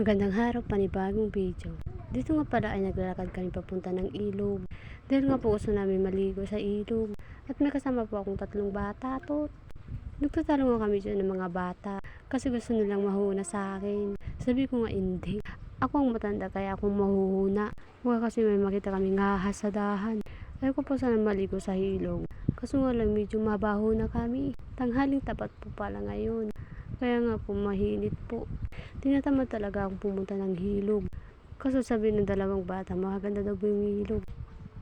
Magandang araw, panibagong video. Dito nga pala ay naglalakad kami papunta ng ilog. Dahil nga po gusto namin maligo sa ilog. At may kasama po akong tatlong bata to. Nagtatalo nga kami dyan ng mga bata. Kasi gusto nilang mahuna sa akin. Sabi ko nga hindi. Ako ang matanda kaya akong mahuhuna. Baka kasi may makita kami ngahas sa dahan. Ayaw ko po sana maligo sa ilog. Kaso nga lang medyo mabaho na kami. Tanghaling tapat po pala ngayon. Kaya nga po mahinit po. Tinatamad talaga akong pumunta ng hilog. Kaso sabi ng dalawang bata, maganda daw po yung ilog.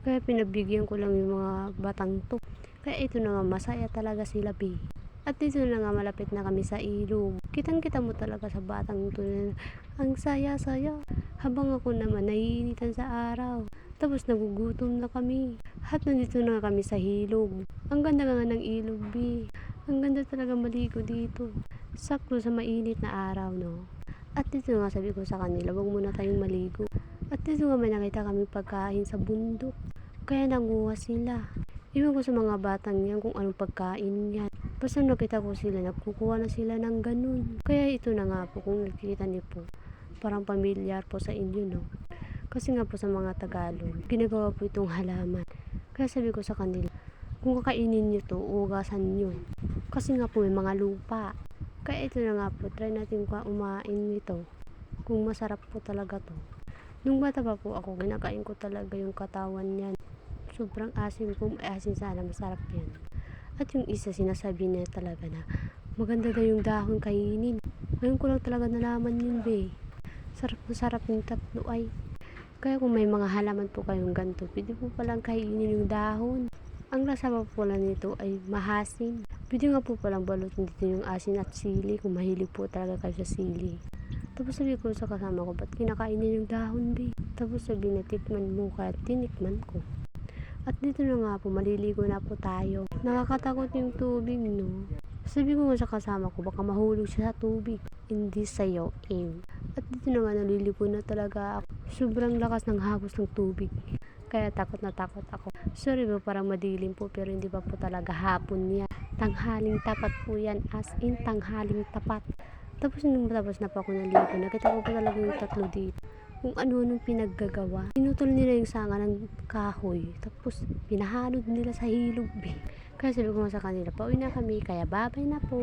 Kaya pinabigyan ko lang yung mga batang to. Kaya ito na nga, masaya talaga sila, be. At dito na nga, malapit na kami sa ilog. Kitang-kita mo talaga sa batang to na, ang saya-saya. Habang ako naman, naiinitan sa araw. Tapos nagugutom na kami. At nandito na nga kami sa hilog. Ang ganda nga ng ilog, be. Ang ganda talaga maligo dito. Sakto sa mainit na araw, no? At dito nga sabi ko sa kanila, wag muna tayong maligo. At dito nga may nakita kami pagkain sa bundok. Kaya nanguha sila. Iwan ko sa mga batang yan kung anong pagkain yan. Basta nakita ko sila, nagkukuha na sila ng ganun. Kaya ito na nga po, kung nakikita niyo po, parang pamilyar po sa inyo, no? Kasi nga po sa mga Tagalog, ginagawa po itong halaman. Kaya sabi ko sa kanila, kung kakainin nyo to, ugasan nyo. Kasi nga po may mga lupa. Kaya ito na nga po, try natin ka umain nito. Kung masarap po talaga to. Nung bata pa po ako, kinakain ko talaga yung katawan niyan. Sobrang kung may asin sana, masarap yan. At yung isa sinasabi niya talaga na, maganda daw yung dahon kainin. Ngayon ko lang talaga nalaman yun, be. Sarap na sarap yung tatlo ay. Kaya kung may mga halaman po kayong ganito, pwede po palang kainin yung dahon. Ang lasa pa po lang nito ay mahasin. Pwede nga po palang balutin dito yung asin at sili kung mahilig po talaga kayo sa sili. Tapos sabi ko sa kasama ko, ba't kinakain niya yung dahon, be? Tapos sabi na, tikman mo, kaya tinikman ko. At dito na nga po, maliligo na po tayo. Nakakatakot yung tubig, no? Sabi ko nga sa kasama ko, baka mahulog siya sa tubig. Hindi sa'yo, aim. At dito na nga, naliligo na talaga ako. Sobrang lakas ng hagos ng tubig. Kaya takot na takot ako. Sorry po, parang madilim po, pero hindi pa po talaga hapon yan. Tanghaling tapat po yan, as in tanghaling tapat. Tapos nung tapos na po ako naligo, nakita ko po talaga yung tatlo dito. Kung ano-anong pinaggagawa. Pinutol nila yung sanga ng kahoy. Tapos pinahanod nila sa hilog. Kaya sabi ko sa kanila, pauwi na kami, kaya babay na po.